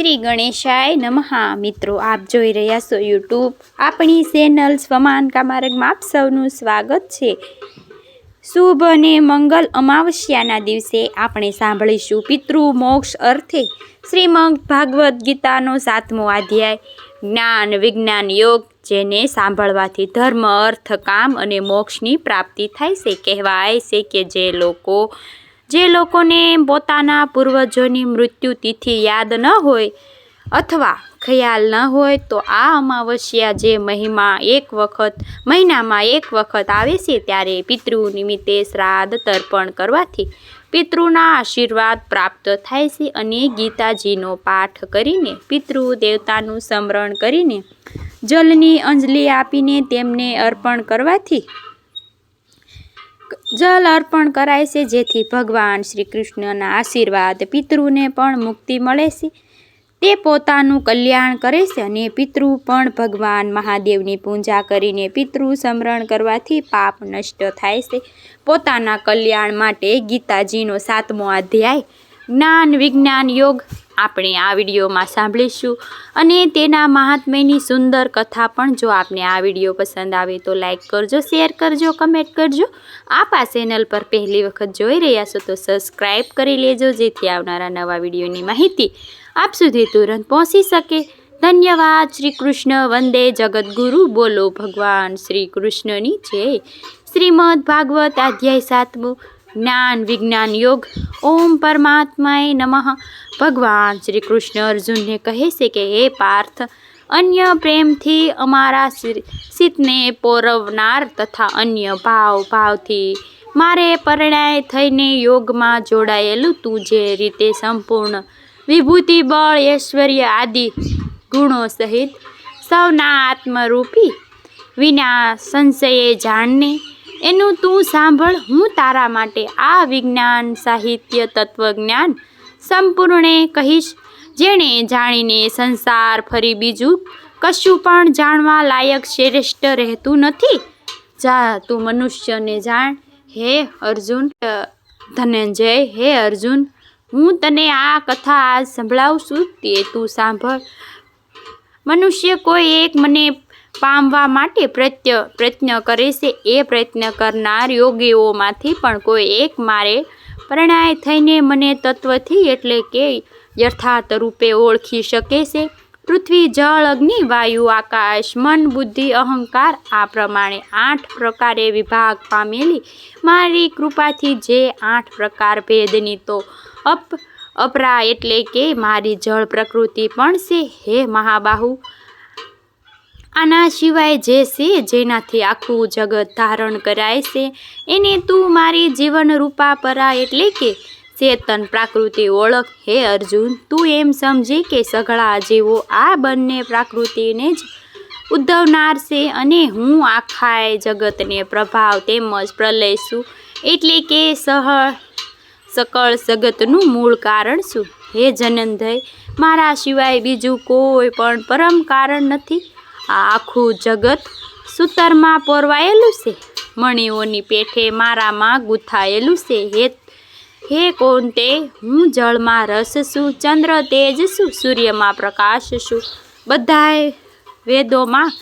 શ્રી ગણેશાય નમઃ. મિત્રો, આપ જોઈ રહ્યા છો યુટ્યુબ આપણી ચેનલ સ્વમાન કામાર્ગમાં આપ સૌનું સ્વાગત છે. શુભ અને મંગલ અમાવસ્યાના દિવસે આપણે સાંભળીશું પિતૃ મોક્ષ અર્થે શ્રીમદ ભાગવદ્ ગીતાનો સાતમો અધ્યાય. જ્ઞાન, વિજ્ઞાન, યોગ જેને સાંભળવાથી ધર્મ, અર્થ, કામ અને મોક્ષની પ્રાપ્તિ થાય છે. કહેવાય છે કે જે લોકો જે લોકોને પોતાના પૂર્વજોની મૃત્યુ તિથિ યાદ ન હોય અથવા ખ્યાલ ન હોય, તો આ અમાવસ્યા જે મહિમા એક વખત, મહિનામાં એક વખત આવે છે, ત્યારે પિતૃ નિમિત્તે શ્રાદ્ધ તર્પણ કરવાથી પિતૃના આશીર્વાદ પ્રાપ્ત થાય છે અને ગીતાજીનો પાઠ કરીને, પિતૃ દેવતાનું સ્મરણ કરીને, જલની અંજલિ આપીને તેમને અર્પણ કરવાથી જલ અર્પણ કરાય છે, જેથી ભગવાન શ્રી કૃષ્ણના આશીર્વાદ પિતૃને પણ મુક્તિ મળે છે. તે પોતાનું કલ્યાણ કરે છે અને પિતૃ પણ ભગવાન મહાદેવની પૂજા કરીને પિતૃ સ્મરણ કરવાથી પાપ નષ્ટ થાય છે. પોતાના કલ્યાણ માટે ગીતાજીનો સાતમો અધ્યાય, જ્ઞાન વિજ્ઞાન યોગ આપણે આ વિડીયોમાં સાંભળીશું. અને તેના મહાત્મ્યની સુંદર કથા પણ જો આપને આ વીડિયો પસંદ આવે તો લાઈક કરજો, શેર કરજો, કમેન્ટ કરજો. આપ આ ચેનલ પર પહેલી વખત જોઈ રહ્યા છો તો સબસ્ક્રાઈબ કરી લેજો, જેથી આવનારા નવા વિડીયોની માહિતી આપ સુધી તુરંત પહોંચી શકે. ધન્યવાદ. શ્રી કૃષ્ણ વંદે જગદગુરુ. બોલો ભગવાન શ્રી કૃષ્ણની જય. શ્રીમદ ભાગવત અધ્યાય સાતમું. જ્ઞાન વિજ્ઞાન યોગ. ઓમ પરમાત્માએ નમઃ. ભગવાન શ્રી કૃષ્ણ અર્જુનને કહે છે કે, હે પાર્થ, અન્ય પ્રેમથી અમારા સિતને પોરવનાર તથા અન્ય ભાવ, ભાવથી મારે પરણાય થઈને યોગમાં જોડાયેલું તું જે રીતે સંપૂર્ણ વિભૂતિ, બળ, ઐશ્વર્ય આદિ ગુણો સહિત સૌના આત્મરૂપી વિના સંશયે જાણને એનું તું સાંભળ, હું તારા માટે આ વિજ્ઞાન, સાહિત્ય, તત્વજ્ઞાન સંપૂર્ણે કહીશ. જેણે જાણીને સંસાર ફરી બીજું કશું પણ જાણવા લાયક શ્રેષ્ઠ રહેતું નથી. જા, તું મનુષ્યને જાણ. હે અર્જુન, ધનંજય, હે અર્જુન, હું તને આ કથા આજ સંભળાવું છું, તે તું સાંભળ. મનુષ્ય કોઈ એક મને પામવા માટે પ્રત્ય, પ્રયત્ન કરે છે. એ પ્રયત્ન કરનાર યોગીઓમાંથી પણ કોઈ એક મારે પ્રણાય થઈને મને તત્વથી એટલે કે યથાર્થ રૂપે ઓળખી શકે છે. પૃથ્વી, જળ, અગ્નિ, વાયુ, આકાશ, મન, બુદ્ધિ, અહંકાર આ પ્રમાણે આઠ પ્રકારે વિભાગ પામેલી મારી કૃપાથી જે આઠ પ્રકાર ભેદની તો અપ, અપરા એટલે કે મારી જળ પ્રકૃતિ પણ છે. હે મહાબાહુ આના સિવાય જે છે, જેનાથી આખું જગત ધારણ કરાય છે, એને તું મારી જીવન રૂપા પરા એટલે કે ચેતન પ્રાકૃતિ ઓળખ. હે અર્જુન, તું એમ સમજી કે સઘળા જીવો આ બંને પ્રાકૃતિને જ ઉદ્ધવનાર છે અને હું આખાય જગતને પ્રભાવ તેમજ પ્રલય છું એટલે કે સહ સકળ જગતનું મૂળ કારણ છું. હે જનંદય મારા સિવાય બીજું કોઈ પણ પરમ કારણ નથી. આખું જગત સૂતરમાં પોરવાયેલું છે. મણીઓની પેઠે મારામાં ગૂંથાયેલું છે. હે હે કોંતે હું જળમાં રસ છું, ચંદ્ર તેજ છું, સૂર્યમાં પ્રકાશ છું. બધાય વેદોમાં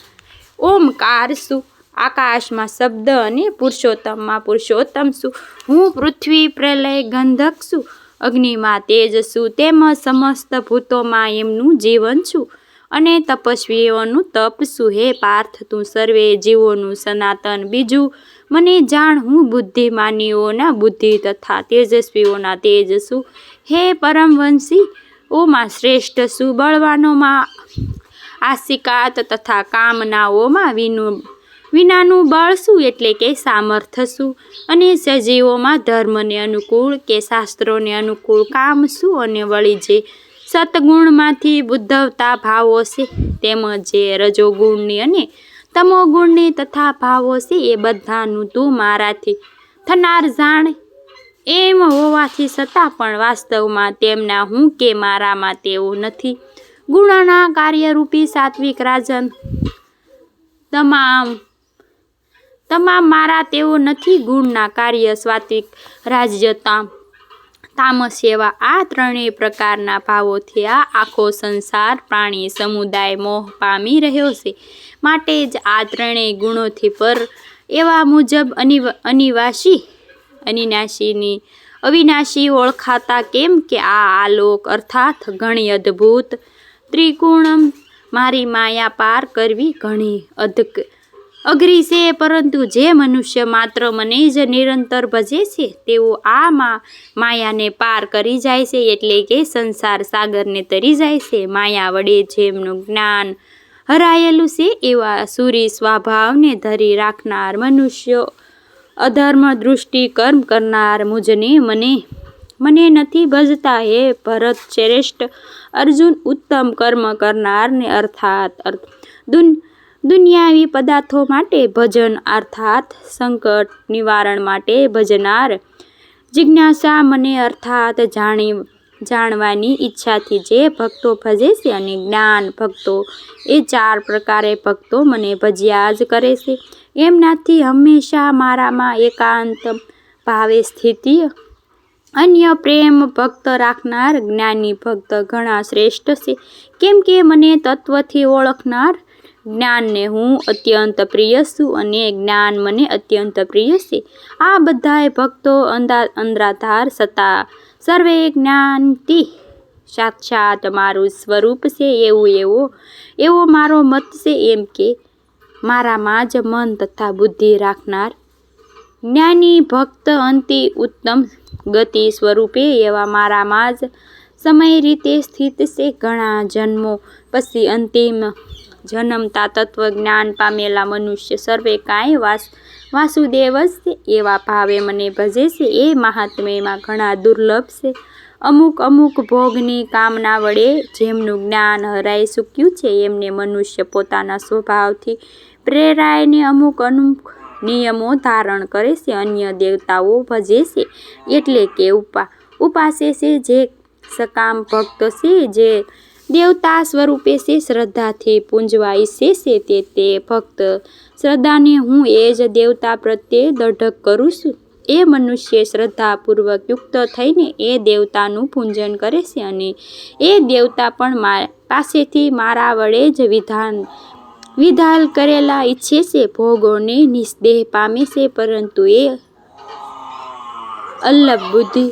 ઓમકાર છું. આકાશમાં શબ્દ અને પુરુષોત્તમમાં પુરુષોત્તમ છું. હું પૃથ્વી પ્રલય ગંધક છું. અગ્નિમાં તેજ છું. તેમજ સમસ્ત ભૂતોમાં એમનું જીવન છું. અને તપસ્વીઓનું તપ સુહે પાર્થ તું સર્વે જીવોનું સનાતન બીજું, મને જાણ, હું બુદ્ધિમાનીઓના બુદ્ધિ તથા તેજસ્વીઓના તેજ શું હે પરમવંશી ઓમાં શ્રેષ્ઠ શું બળવાનોમાં આશિકાત તથા કામનાઓમાં વિનું, વિનાનું બળ શું એટલે કે સામર્થ્ય શું અને સજીવોમાં ધર્મને અનુકૂળ કે શાસ્ત્રોને અનુકૂળ કામ શું અને વળી જે સતગુણમાંથી ઉદ્ધવતા ભાવો છે. તેમજ જે રજોગુણની અને તમોગુણની તથા ભાવો છે એ બધાનું તું મારાથી થનાર જાણ. એમ હોવાથી છતાં પણ વાસ્તવમાં તેમના હું કે મારામાં તેઓ નથી. ગુણના કાર્યરૂપી સાત્વિક રાજન. તમામ તમામ મારા તેઓ નથી ગુણના કાર્ય સાત્વિક રાજ્યતા. તામસ એવા આ ત્રણેય પ્રકારના ભાવોથી આ આખો સંસાર, પ્રાણી, સમુદાય, મોહ પામી રહ્યો છે. માટે જ આ ત્રણેય ગુણોથી પર એવા મુજબ અનિવા, અનિવાસી, અનિનાશીની, અવિનાશી ઓળખાતા કેમ કે આ આલોક અર્થાત ઘણી અદ્ભુત ત્રિગુણમ મારી માયા પાર કરવી ઘણી અધક અઘરી છે, પરંતુ જે મનુષ્ય માત્ર મને જ નિરંતર ભજે છે, તેઓ આ માયાને પાર કરી જાય છે, એટલે કે સંસાર સાગરને તરી જાય છે. માયા વડે જેમનું જ્ઞાન હરાયેલું છે, એવા સુરી સ્વભાવને ધરી રાખનાર મનુષ્યો અધર્મ દૃષ્ટિ કર્મ કરનાર મુજને મને મને નથી ભજતા હે. ભરત શ્રેષ્ઠ અર્જુન ઉત્તમ કર્મ કરનારને અર્થાત અર્થ, દુન દુનિયાવી પદાર્થો માટે ભજન અર્થાત સંકટ નિવારણ માટે ભજનાર. જિજ્ઞાસા મને અર્થાત જાણી, જાણવાની ઈચ્છાથી જે ભક્તો ભજે છે અને જ્ઞાન ભક્તો, એ ચાર પ્રકારે ભક્તો મને ભજ્યા જ કરે છે. એમનાથી હંમેશા મારામાં એકાંત ભાવે સ્થિતિ, અન્ય પ્રેમ ભક્ત રાખનાર જ્ઞાની ભક્ત ઘણા શ્રેષ્ઠ છે. કેમ કે મને તત્વથી ઓળખનાર જ્ઞાનને હું અત્યંત પ્રિય છું અને જ્ઞાન મને અત્યંત પ્રિય છે. આ બધાએ ભક્તો અંદા અંધરાધાર સતા સર્વે જ્ઞાનથી સાક્ષાત મારું સ્વરૂપ છે એવું એવો એવો મારો મત છે એમ કે મારામાં જ મન તથા બુદ્ધિ રાખનાર જ્ઞાની ભક્ત અંતિ ઉત્તમ ગતિ સ્વરૂપે એવા મારામાં જ સમય રીતે સ્થિત છે. ઘણા જન્મો પછી અંતિમ જન્મતા તત્વજ્ઞાન પામેલા મનુષ્ય સર્વે કાંઈ વાસ વાસુદેવ છે એવા ભાવે મને ભજે છે. એ મહાત્મ્યમાં ઘણા દુર્લભ છે. અમુક અમુક ભોગની કામના વડે જેમનું જ્ઞાન હરાઈ ચૂક્યું છે, એમને મનુષ્ય પોતાના સ્વભાવથી પ્રેરાયને અમુક અમુક નિયમો ધારણ કરે છે. અન્ય દેવતાઓ ભજે છે, એટલે કે ઉપા, ઉપાસે છે જે સકામ ભક્ત છે, જે દેવતા સ્વરૂપે છે શ્રદ્ધાથી પૂંજવાય ઈચ્છે છે તે તે ભક્ત. શ્રદ્ધાને હું એ જ દેવતા પ્રત્યે દઢક કરું છું. એ મનુષ્ય શ્રદ્ધાપૂર્વક યુક્ત થઈને એ દેવતાનું પૂજન કરે છે અને એ દેવતા પણ મા પાસેથી મારા વડે જ વિધાન, વિધાલ કરેલા ઈચ્છે છે, ભોગોને નિસ્દેહ પામે છે, પરંતુ એ અલ્લભ બુદ્ધિ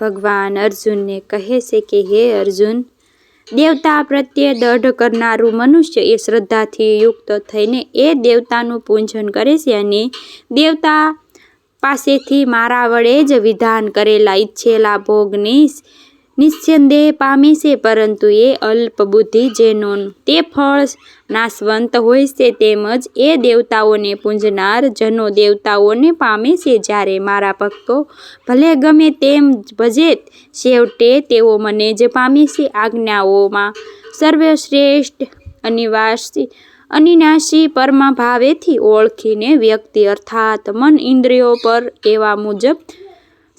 ભગવાન અર્જુનને કહે છે કે, હે અર્જુન, દેવતા પ્રત્યે દઢ કરનારું મનુષ્ય એ શ્રદ્ધાથી યુક્ત થઈને એ દેવતાનું પૂજન કરે છે અને દેવતા પાસેથી મારા વડે જ વિધાન કરેલા ઈચ્છેલા ભોગની નિસ્સંદેહ પામે છે પરંતુ એ અલ્પ બુદ્ધિ તે ફળ નાશવંત હોય છે તેમજ એ દેવતાઓને પૂંજનાર જનો દેવતાઓને પામે છે જ્યારે મારા ભક્તો ભલે ગમે તેમ ભજે છેવટે તેઓ મને જ પામે છે આજ્ઞાઓમાં. સર્વશ્રેષ્ઠ, અનિવાસી, અનિનાશી પરમા ભાવેથી ઓળખીને વ્યક્તિ અર્થાત મન ઇન્દ્રિયો પર એવા મુજબ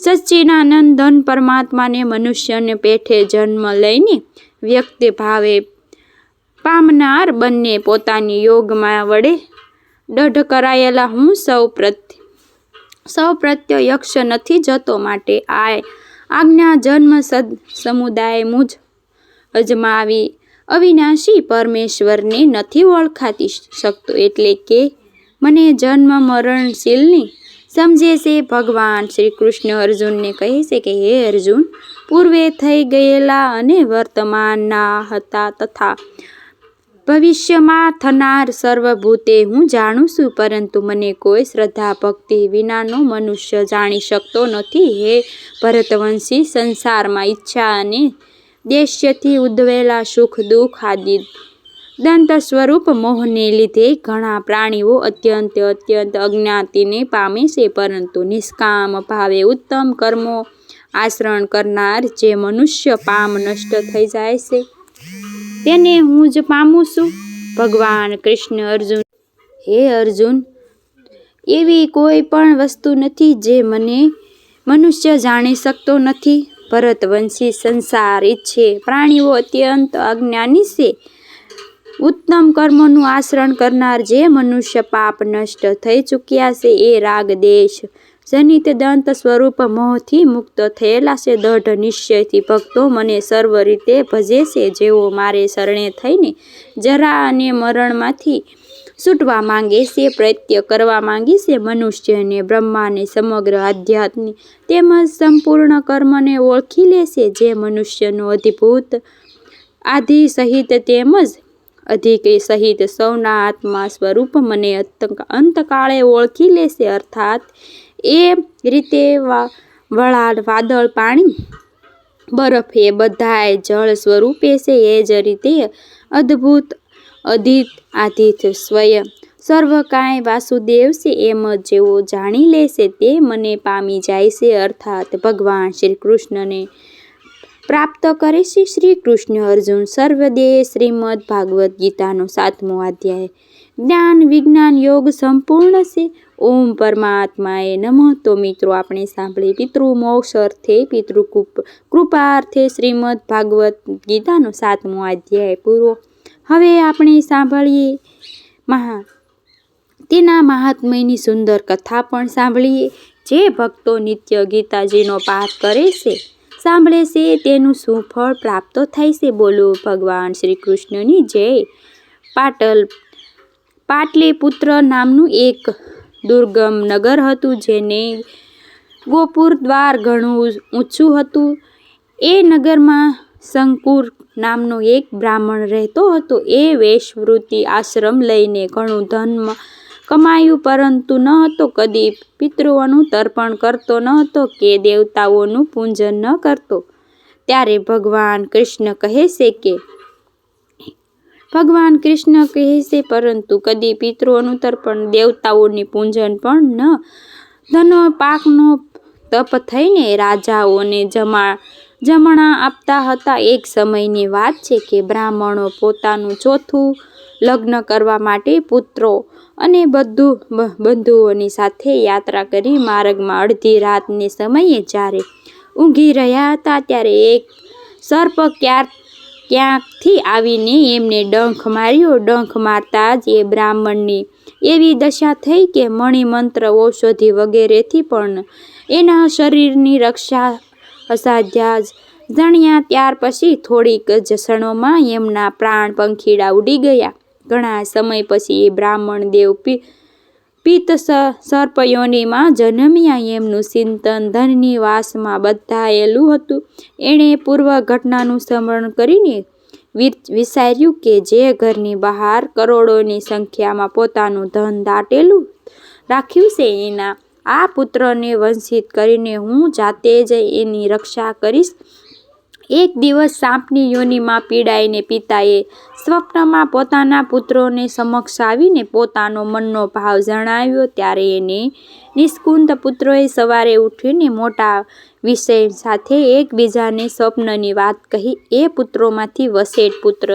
સચ્ચિદાનંદ ધન પરમાત્માને મનુષ્યને પેઠે જન્મ લઈને વ્યક્તિ ભાવે પામનાર બંને પોતાની યોગમાં વડે દઢ કરાયેલા હું સૌ પ્રત્યે, સૌ પ્રત્યયક્ષ નથી જતો માટે આ આજ્ઞા જન્મ સદ સમુદાય મુજ અજમાવી અવિનાશી પરમેશ્વરને નથી ઓળખાતી શકતો એટલે કે મને જન્મ મરણશીલની સમજે છે, ભગવાન શ્રી કૃષ્ણ અર્જુનને કહે છે કે, હે અર્જુન, પૂર્વે થઈ ગયેલા અને વર્તમાનના હતા તથા ભવિષ્યમાં થનાર સર્વભૂતે હું જાણું છું, પરંતુ મને કોઈ શ્રદ્ધા, ભક્તિ વિનાનો મનુષ્ય જાણી શકતો નથી. હે ભરતવંશી, સંસારમાં ઈચ્છા અને દેશ્યથી ઉદ્વેલા સુખ, દુઃખ આદિ દંત સ્વરૂપ મોહને લીધે ઘણા પ્રાણીઓ અત્યંત અત્યંત અજ્ઞાતિને પામે છે, પરંતુ નિષ્કામ ભાવે ઉત્તમ કર્મો આચરણ કરનાર જે મનુષ્ય પામ નષ્ટ થઈ જાય છે, તેને હું જ પામું છું. ભગવાન કૃષ્ણ અર્જુન, હે અર્જુન, એવી કોઈ પણ વસ્તુ નથી જે મને મનુષ્ય જાણી શકતો નથી. ભરતવંશી સંસાર ઈચ્છે પ્રાણીઓ અત્યંત અજ્ઞાની છે ઉત્તમ કર્મોનું આચરણ કરનાર જે મનુષ્ય પાપ નષ્ટ થઈ ચૂક્યા છે, એ રાગ દેશ. જનિત દંત સ્વરૂપ મોહથી મુક્ત થયેલા છે. દઢ નિશ્ચયથી ભક્તો મને સર્વ રીતે ભજે છે. જેઓ મારે શરણે થઈને જરા અને મરણમાંથી છૂટવા માંગે છે, પ્રત્ય કરવા માંગે છે. મનુષ્યને બ્રહ્માને સમગ્ર આધ્યાત્મિક તેમજ સંપૂર્ણ કર્મને ઓળખી લે છે. જે મનુષ્યનું અધિભૂત આધિ સહિત તેમજ અધિક સહિત સૌના આત્મા સ્વરૂપ મને અંત- અંતકાળે ઓળખી લેશે અર્થાત એ રીતે વા- વળાલ વાદળ, પાણી, બરફ એ બધાય જળ સ્વરૂપે છે. એ જ રીતે અદ્ભુત અધિત આધિત સ્વયં સર્વ કાંઈ વાસુદેવ છે. એમ જ જેઓ જાણી લેશે તે મને પામી જાય છે અર્થાત ભગવાન શ્રી કૃષ્ણને પ્રાપ્ત કરે છે શ્રી કૃષ્ણ અર્જુન. સર્વદેય શ્રીમદ ભાગવદ્ ગીતાનો સાતમો અધ્યાય. જ્ઞાન, વિજ્ઞાન, યોગ સંપૂર્ણ છે. ઓમ પરમાત્માએ નમઃ. તો મિત્રો, આપણે સાંભળી પિતૃ મોક્ષ અર્થે પિતૃ કૃપ- અર્થે શ્રીમદ ભાગવત ગીતાનો સાતમો અધ્યાય પૂરો. હવે આપણે સાંભળીએ મહા, તેના મહાત્મ્યની સુંદર કથા પણ સાંભળીએ. જે ભક્તો નિત્ય ગીતાજીનો પાઠ કરે છે સાંભળે છે, તેનું શું ફળ પ્રાપ્ત થાય છે? બોલો, ભગવાન શ્રી કૃષ્ણની જય. પાટલ, પાટલીપુત્ર નામનું એક દુર્ગમ નગર હતું, જેને ગોપુર દ્વાર ઘણું ઊંચું હતું. એ નગરમાં શંકુર નામનો એક બ્રાહ્મણ રહેતો હતો. એ વેશવૃત્તિ આશ્રમ લઈને ઘણું ધન કમાયું, પરંતુ ન હતો કદી પિતૃઓનું તર્પણ કરતો, ન હતો કે દેવતાઓનું પૂજન ન કરતો. ત્યારે ભગવાન કૃષ્ણ કહે છે કે, ભગવાન કૃષ્ણ કહે છે, પરંતુ કદી પિતૃઓનું તર્પણ દેવતાઓની પૂજન પણ ન. ધનો પાકનો તપ થઈને રાજાઓને જમા, જમણા આપતા હતા. એક સમયની વાત છે કે બ્રાહ્મણો પોતાનું ચોથું લગ્ન કરવા માટે પુત્રો અને બધું બંધુઓની સાથે યાત્રા કરી માર્ગમાં અડધી રાતને સમયે જ્યારે ઊંઘી રહ્યા હતા ત્યારે એક સર્પ ક્યાર, ક્યાંકથી આવીને એમને ડંખ માર્યો. ડંખ મારતા જ એ બ્રાહ્મણની એવી દશા થઈ કે મણિમંત્ર, ઔષધિ વગેરેથી પણ એના શરીરની રક્ષા અસાધ્ય જ જણ્યા. ત્યાર પછી થોડીક જ ક્ષણોમાં એમના પ્રાણ પંખીડા ઉડી ગયા. ઘણા સમય પછી એ બ્રાહ્મણ દેવ પી, પિત્ત સર્પયોનીમાં જન્મ્યા. એમનું ચિંતન ધનની વાસમાં બંધાયેલું હતું. એણે પૂર્વ ઘટનાનું સ્મરણ કરીને વિચાર્યું કે જે ઘરની બહાર કરોડોની સંખ્યામાં પોતાનું ધન દાટેલું રાખ્યું છે, એના આ પુત્રને વંશિત કરીને હું જાતે જ એની રક્ષા કરીશ. એક દિવસ સાપની યોનિમાં પીડાઈને પિતાએ સ્વપ્નમાં પોતાના પુત્રોને સમક્ષ આવીને પોતાનો મનનો ભાવ જણાવ્યો ત્યારે એને નિષ્કુંત પુત્રોએ સવારે ઉઠીને મોટા વિષય સાથે એકબીજાને સ્વપ્નની વાત કહી એ પુત્રોમાંથી વસેટ પુત્ર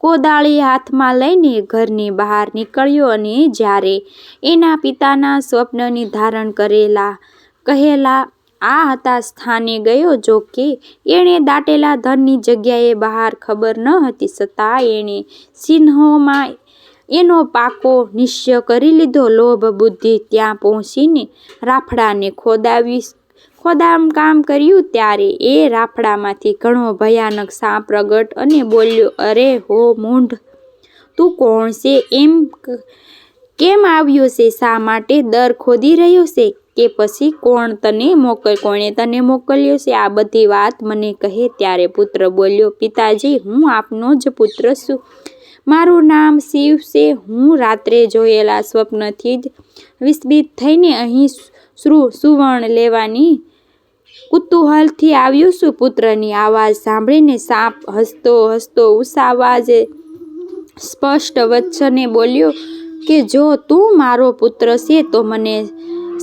કોદાળી હાથમાં લઈને ઘરની બહાર નીકળ્યો અને જ્યારે એના પિતાના સ્વપ્નની ધારણ કરેલા કહેલા આ હતા સ્થાને ગયો જો કે એણે દાટેલા ધનની જગ્યાએ બહાર ખબર ન હતી છતાં એણે સિંહોમાં એનો પાકો નિશ્ચય કરી લીધો. લોભ, બુદ્ધિ ત્યાં પહોંચીને રાફડાને ખોદાવી ખોદામ કામ કર્યું ત્યારે એ રાફડામાંથી ઘણો ભયાનક સાપ પ્રગટ અને બોલ્યો, અરે હો મૂંઢ, તું કોણ છે? એમ કેમ આવ્યો છે? શા માટે દર ખોદી રહ્યો છે? કે પછી કોણ તને મોકલ, કોણે તને મોકલ્યો છે? આ બધી વાત મને કહે ત્યારે પુત્ર બોલ્યો, પિતાજી, હું આપનો જ પુત્ર છું. મારું નામ શિવ છે. હું રાત્રે જોયેલા સ્વપ્નથી જ વિસ્મિત થઈને અહીં શ્રુ સુવર્ણ લેવાની કુતૂહલથી આવ્યો છું. પુત્રની આવાજ સાંભળીને સાપ હસતો હસતો ઉષા અવાજે સ્પષ્ટ વચ્ચને બોલ્યો કે, જો તું મારો પુત્ર છે તો મને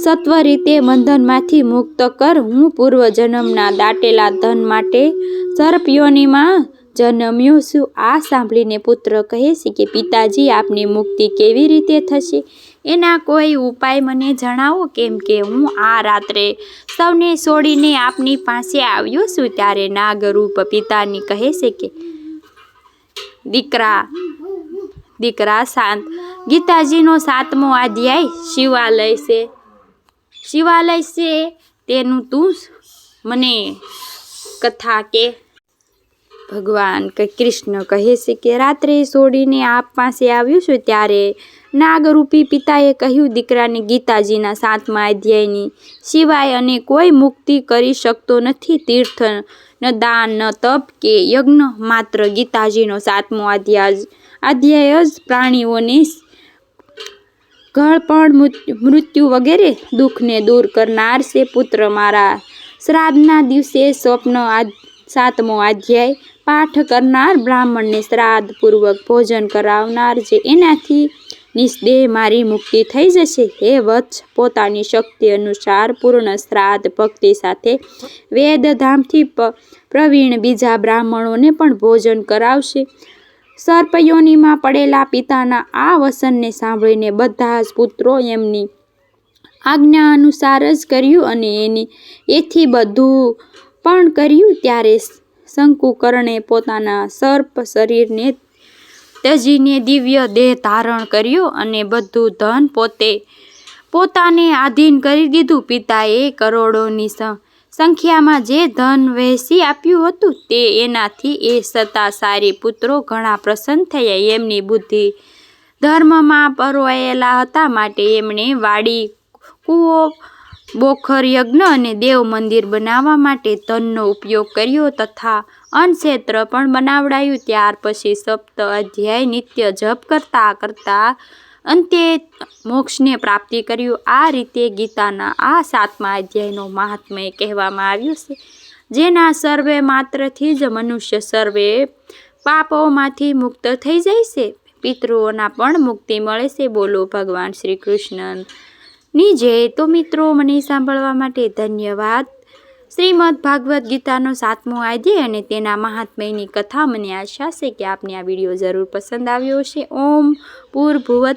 સત્વ રીતે બંધનમાંથી મુક્ત કર. હું પૂર્વ જન્મના દાટેલા ધન માટે સર્પયોનીમાં જન્મ્યો છું. આ સાંભળીને પુત્ર કહે છે કે, પિતાજી, આપની મુક્તિ કેવી રીતે થશે? એના કોઈ ઉપાય મને જણાવો? કેમ કે હું આ રાત્રે સૌને છોડીને આપની પાસે આવ્યો છું. ત્યારે નાગરૂપ પિતાની કહે છે કે, દીકરા દીકરા શાંત. ગીતાજીનો સાતમો અધ્યાય શિવાલય છે. શિવાલય છે, તેનું તું મને કથા કે. ભગવાન કે કૃષ્ણ કહે છે કે રાત્રે છોડીને આપ પાસે આવ્યું છું ત્યારે નાગરૂપી પિતાએ કહ્યું, દીકરાને ગીતાજીના સાતમા અધ્યાયની સિવાય અને કોઈ મુક્તિ કરી શકતો નથી, તીર્થ ન દાન ન તપ કે યજ્ઞ, માત્ર ગીતાજીનો સાતમો અધ્યાય અધ્યાય જ પ્રાણીઓને ઘળપણ મૃત્યુ વગેરે દુઃખને દૂર કરનાર છે પુત્ર મારા. શ્રાદ્ધના દિવસે સ્વપ્ન સાતમો અધ્યાય, પાઠ કરનાર બ્રાહ્મણને શ્રાદ્ધપૂર્વક ભોજન કરાવનાર જે એનાથી નિસ્દેહ મારી મુક્તિ થઈ જશે. હે વત્સ, પોતાની શક્તિ અનુસાર પૂર્ણ શ્રાદ્ધ ભક્તિ સાથે વેદધામથી પ્રવીણ બીજા બ્રાહ્મણોને પણ ભોજન કરાવશે. સર્પયોનીમાં પડેલા પિતાના આ વસનને સાંભળીને બધા જ પુત્રો એમની આજ્ઞા અનુસાર જ કર્યું અને એની એથી બધું પણ કર્યું. ત્યારે શંકુકર્ણે પોતાના સર્પ શરીરને ત્યજીને દિવ્ય દેહ ધારણ કર્યો અને બધું ધન પોતે પોતાને આધીન કરી દીધું. પિતાએ કરોડોની સંખ્યામાં જે ધન વહેંચી આપ્યું હતું તે એનાથી એ છતાં સારી પુત્રો ઘણા પ્રસન્ન થયા. એમની બુદ્ધિ ધર્મમાં પરોયેલા હતા માટે એમણે વાડી, કૂવો, બોખર યજ્ઞ અને દેવ મંદિર બનાવવા માટે ધનનો ઉપયોગ કર્યો તથા અન્નક્ષેત્ર પણ બનાવડાયું. ત્યાર પછી સપ્ત અધ્યાય નિત્ય જપ કરતા કરતા અંતે મોક્ષને પ્રાપ્તિ કર્યું. આ રીતે ગીતાના આ સાતમા અધ્યાયનો મહાત્મય કહેવામાં આવ્યું છે. જેના સર્વે માત્રથી જ મનુષ્ય સર્વે પાપોમાંથી મુક્ત થઈ જાય છે. પિતૃઓના પણ મુક્તિ મળે છે. બોલો ભગવાન શ્રી કૃષ્ણની જય. તો મિત્રો, મને સાંભળવા માટે ધન્યવાદ. શ્રીમદ ભાગવદ્ ગીતાનો સાતમો અધ્યાય અને તેના મહાત્મયની કથા મને આશા છે કે આપને આ વીડિયો જરૂર પસંદ આવ્યો હશે. ઓમ પૂર્ભુવત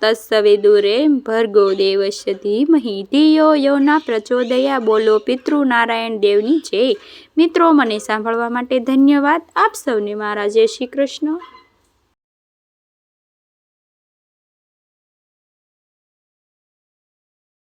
તત્સવે દુરે ભર્ગો દેવસ્ય ધીમહિ ધિયો યોના પ્રચોદયા. બોલો પિતૃનારાયણ દેવની જય. મિત્રો, મને સાંભળવા માટે ધન્યવાદ. આપ સૌને મારા જય શ્રી કૃષ્ણ.